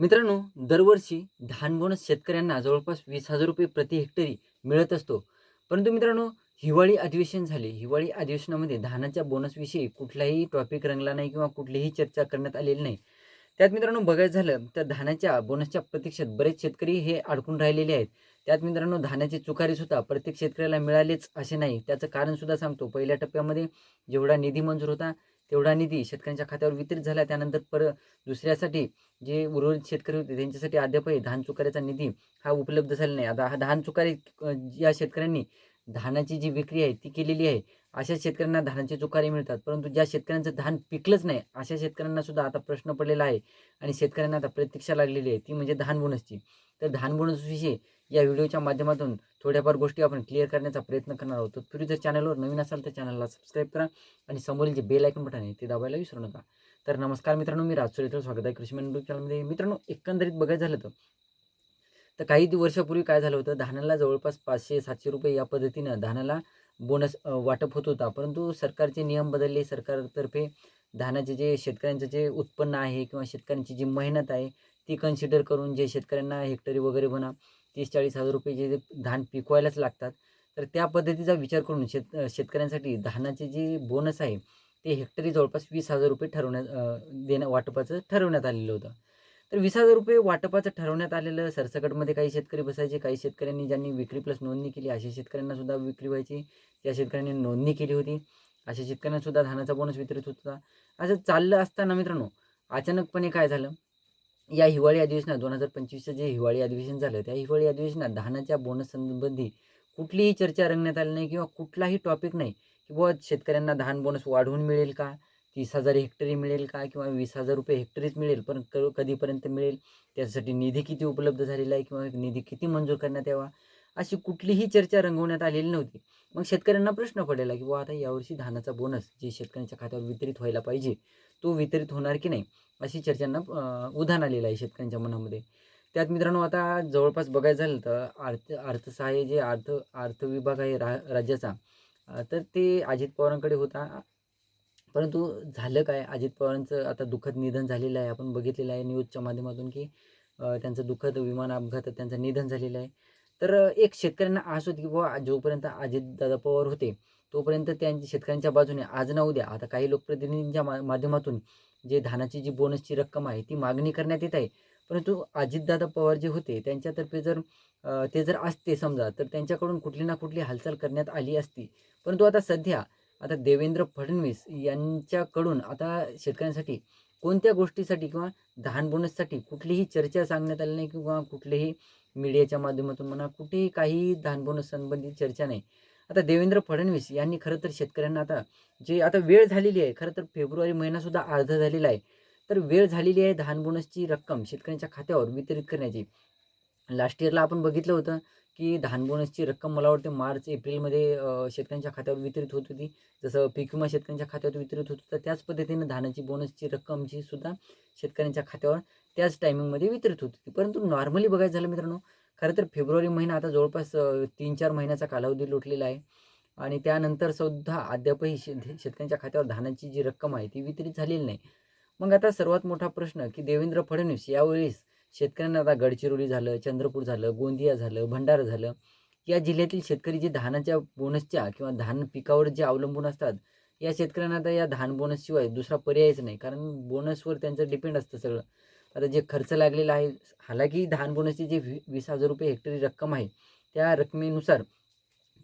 मित्रांनो दरवर्षी धान बोनस शेतकऱ्यांना जवळपास वीस हजार रुपये प्रति हेक्टरी मिळत असतो. परंतु मित्रांनो हिवाळी अधिवेशन झाले. हिवाळी अधिवेशनामध्ये धानाच्या बोनसविषयी कुठलाही टॉपिक रंगला नाही किंवा कुठलीही चर्चा करण्यात आलेली नाही. त्यात मित्रांनो बघायचं झालं तर धानाच्या बोनसच्या प्रतीक्षेत बरेच शेतकरी हे अडकून राहिलेले आहेत. त्यात मित्रांनो धानाची चुकारी सुद्धा प्रत्येक शेतकऱ्याला मिळालेच असे नाही. त्याचं कारण सुद्धा सांगतो. पहिल्या टप्प्यामध्ये जेवढा निधी मंजूर होता तेवढा निधी शेतकऱ्यांच्या खात्यावर वितरित झाला. त्यानंतर पर दुसऱ्यासाठी जे उर्वरित शेतकरी होते त्यांच्यासाठी अद्यापही धान चुकाऱ्याचा निधी हा उपलब्ध झाला नाही. आता हा धान चुकारी या शेतकऱ्यांनी धानाची जी विक्री आहे ती केलेली आहे. अशा शेतकऱ्यांना धानाचे चुकारे मिळतात. परंतु ज्या शेतकऱ्यांचं धान पिकलंच नाही अशा शेतकऱ्यांना सुद्धा आता प्रश्न पडलेला आहे आणि शेतकऱ्यांना आता प्रतीक्षा लागलेली आहे. ती म्हणजे धान बोनसची. तर धान बोनसविषयी या व्हिडिओच्या माध्यमातून थोड्याफार गोष्टी आपण क्लिअर करण्याचा प्रयत्न करणार आहोत. पूर्वी जर चॅनलवर नवीन असाल तर चॅनलला सबस्क्राईब करा आणि समोरील जे बेल आयकन बटन आहे ते दाबायला विसरू नका. तर नमस्कार मित्रांनो मी राजसुरेत्र स्वागत आहे कृषी मंडळ चॅनलमध्ये मित्रांनो एकंदरीत बघायचं झालं तर तर काही वर्षापूर्वी काय झालं होतं धानाला जवळपास पाचशे सातशे रुपये या पद्धतीनं धानाला बोनस वाटप होत होता. परंतु सरकारचे नियम बदलले. सरकारतर्फे धानाचे जे शेतकऱ्यांचं जे उत्पन्न आहे किंवा शेतकऱ्यांची जी मेहनत आहे ती कन्सिडर करून जे शेतकऱ्यांना हेक्टरी वगैरे म्हणा तीस चाळीस हजार रुपये जे धान पिकवायलाच लागतात तर त्या पद्धतीचा विचार करून शेत शेतकऱ्यांसाठी धानाचे जे बोनस आहे ते हेक्टरी जवळपास वीस हजार रुपये ठरवण्यात देणं वाटपाचं ठरवण्यात आलेलं होतं. तर वीस हजार रुपये वाटपाचं ठरवण्यात आलेलं सरसकटमध्ये काही शेतकरी बसायचे काही शेतकऱ्यांनी ज्यांनी विक्री प्लस नोंदणी केली अशा शेतकऱ्यांना सुद्धा विक्री व्हायची. त्या शेतकऱ्यांनी नोंदणी केली होती. अशा शेतकऱ्यांना सुद्धा धानाचा बोनस वितरित होता असं चाललं असताना मित्रांनो अचानकपणे काय झालं? या हिवाळी अधिवेशनात दोन हजार पंचवीसचं जे हिवाळी अधिवेशन झालं त्या हिवाळी अधिवेशनात धानाच्या बोनस संबंधी कुठलीही चर्चा रंगण्यात आली नाही किंवा कुठलाही टॉपिक नाही की बुवा शेतकऱ्यांना धान बोनस वाढवून मिळेल का? तीस हजार हेक्टरी मिळेल का? किंवा वीस हजार रुपये हेक्टरीच मिळेल पण क कधीपर्यंत मिळेल? त्यासाठी निधी किती उपलब्ध झालेला आहे? किंवा निधी किती मंजूर करण्यात यावा? अशी कुठलीही चर्चा रंगवण्यात आलेली नव्हती. मग शेतकऱ्यांना प्रश्न पडलेला की बुवा आता यावर्षी धानाचा बोनस जे शेतकऱ्यांच्या खात्यावर वितरित व्हायला पाहिजे तो वितरित होणार की नाही? अशी चर्चांना उधाण आलेलं आहे शेतकऱ्यांच्या मनामध्ये. त्यात मित्रांनो आता जवळपास बघायचं झालं तर अर्थ अर्थसहाय्य जे अर्थ अर्थ विभाग आहे रा राज्याचा तर ते अजित पवारांकडे होता. परंतु झालं काय? अजित पवारांचं आता दुःखद निधन झालेलं आहे. आपण बघितलेलं आहे न्यूजच्या माध्यमातून की त्यांचं दुःखद विमान अपघातात त्यांचं निधन झालेलं आहे. तर एक शेतकऱ्यांना आस होती की बाबा जोपर्यंत अजितदादा पवार होते तोपर्यंत त्यांच्या शेतकऱ्यांच्या बाजूने आज ना उद्या आता काही लोकप्रतिनिधींच्या मा माध्यमातून जे धानाची जी बोनसची रक्कम आहे ती मागणी करण्यात येत आहे. परंतु अजितदादा पवार जे होते त्यांच्यातर्फे जर ते जर असते समजा तर त्यांच्याकडून कुठली ना कुठली हालचाल करण्यात आली असती. परंतु आता सध्या आता देवेंद्र फडणवीस यांच्याकडून आता शेतकऱ्यांसाठी कोणत्या गोष्टीसाठी किंवा धान बोनससाठी कुठलीही चर्चा सांगण्यात आली नाही किंवा कुठलेही मीडियाच्या माध्यमातून म्हणा कुठेही काही धान बोनस संबंधित चर्चा नाही. आता देवेंद्र फडणवीस यांनी खरं तर शेतकऱ्यांना आता जे आता वेळ झालेली आहे खरं तर फेब्रुवारी महिनासुद्धा अर्धा झालेला आहे. तर वेळ झालेली आहे धान बोनसची रक्कम शेतकऱ्यांच्या खात्यावर वितरित करण्याची. लास्ट इयरला आपण बघितलं होतं की धान बोनसची रक्कम मला वाटते मार्च एप्रिलमध्ये शेतकऱ्यांच्या खात्यावर वितरित होत होती. जसं पीक विमा शेतकऱ्यांच्या खात्यावर वितरित होत होता त्याच पद्धतीने धानाची बोनसची रक्कमची सुद्धा शेतकऱ्यांच्या खात्यावर त्याच टायमिंगमध्ये वितरित होत होती. परंतु नॉर्मली बघायचं झालं मित्रांनो खरं तर फेब्रुवारी महिना आता जवळपास तीन चार महिन्याचा कालावधी लोटलेला आहे. आणि त्यानंतर सुद्धा अद्यापही शे शेतकऱ्यांच्या खात्यावर धानाची जी रक्कम आहे ती वितरित झालेली नाही. मग आता सर्वात मोठा प्रश्न की देवेंद्र फडणवीस यावेळेस शेतकऱ्यांना आता गडचिरोली झालं चंद्रपूर झालं गोंदिया झालं भंडारा झालं. या जिल्ह्यातील शेतकरी जे धानाच्या बोनसच्या किंवा धान पिकावर जे अवलंबून असतात या शेतकऱ्यांना आता या धान बोनसशिवाय दुसरा पर्यायच नाही. कारण बोनसवर त्यांचं डिपेंड असतं सगळं. आता जे खर्च लागलेला आहे हालाकी धान बोनसची जे वी वीस हजार रुपये हेक्टरी रक्कम आहे त्या रकमेनुसार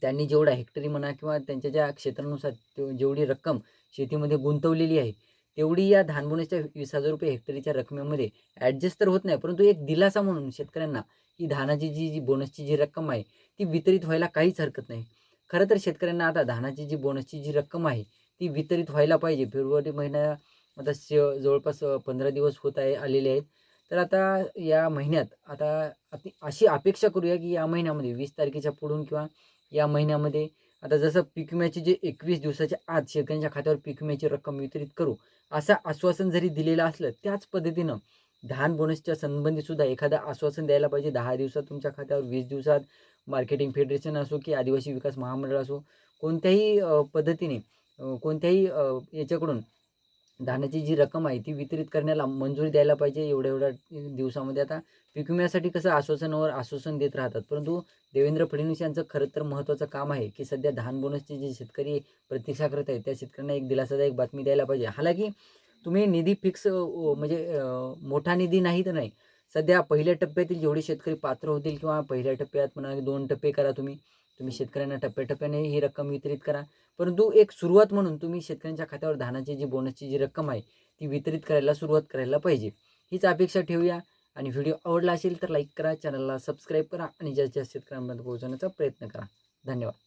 त्यांनी जेवढा हेक्टरी म्हणा किंवा त्यांच्या ज्या क्षेत्रानुसार जेवढी रक्कम शेतीमध्ये गुंतवलेली आहे तेवढी या धानबोनसच्या वीस हजार रुपये हेक्टरीच्या रकमेमध्ये ॲडजस्ट तर होत नाही परंतु एक दिलासा म्हणून शेतकऱ्यांना ही धानाची जी जी बोनसची जी रक्कम आहे ती वितरित व्हायला काहीच हरकत नाही. खरं तर शेतकऱ्यांना आता धानाची जी बोनसची जी रक्कम आहे ती वितरित व्हायला पाहिजे. फेब्रुवारी महिना आता श जवळपास पंधरा दिवस होत आहे आलेले आहेत. तर आता या महिन्यात आता अशी अपेक्षा करूया की या महिन्यामध्ये वीस तारखेच्या पुढून किंवा या महिन्यामध्ये आता जसं पीक विम्याची जे एकवीस दिवसाच्या आत शेतकऱ्यांच्या खात्यावर पीक विम्याची रक्कम वितरित करू असं आश्वासन जरी दिलेलं असलं त्याच पद्धतीनं धान बोनसच्या संबंधी सुद्धा एखादं आश्वासन द्यायला पाहिजे. दहा दिवसात तुमच्या खात्यावर वीस दिवसात मार्केटिंग फेडरेशन असो की आदिवासी विकास महामंडळ असो कोणत्याही पद्धतीने कोणत्याही याच्याकडून धानाची जी रक्कम आहे ती वितरित करण्याला मंजुरी द्यायला पाहिजे एवढ्या एवढ्या दिवसामध्ये. आता पीक विम्यासाठी कसं आश्वासनावर आश्वासन देत राहतात. परंतु देवेंद्र फडणवीस यांचं खरं तर महत्त्वाचं काम आहे की सध्या धान बोनसचे जे शेतकरी प्रतीक्षा करत आहेत त्या शेतकऱ्यांना एक दिलासादायक बातमी द्यायला पाहिजे. हालाकी तुम्ही निधी फिक्स म्हणजे मोठा निधी नाही तर नाही. सध्या पहिल्या टप्प्यातील जेवढे शेतकरी पात्र होतील किंवा पहिल्या टप्प्यात म्हणा दोन टप्पे करा तुम्ही तुम्ही शेतकऱ्यांना टप्प्याटप्प्याने ही रक्कम वितरित करा. परंतु एक सुरुवात म्हणून तुम्ही शेतकऱ्यांच्या खात्यावर धानाची जी बोनसची जी रक्कम आहे ती वितरित करायला सुरुवात करायला पाहिजे. हीच अपेक्षा ठेवूया. आणि व्हिडिओ आवडला असेल तर लाईक करा चॅनलला सबस्क्राईब करा आणि जास्तीत जास्त शेतकऱ्यांपर्यंत पोहोचवण्याचा प्रयत्न करा. धन्यवाद.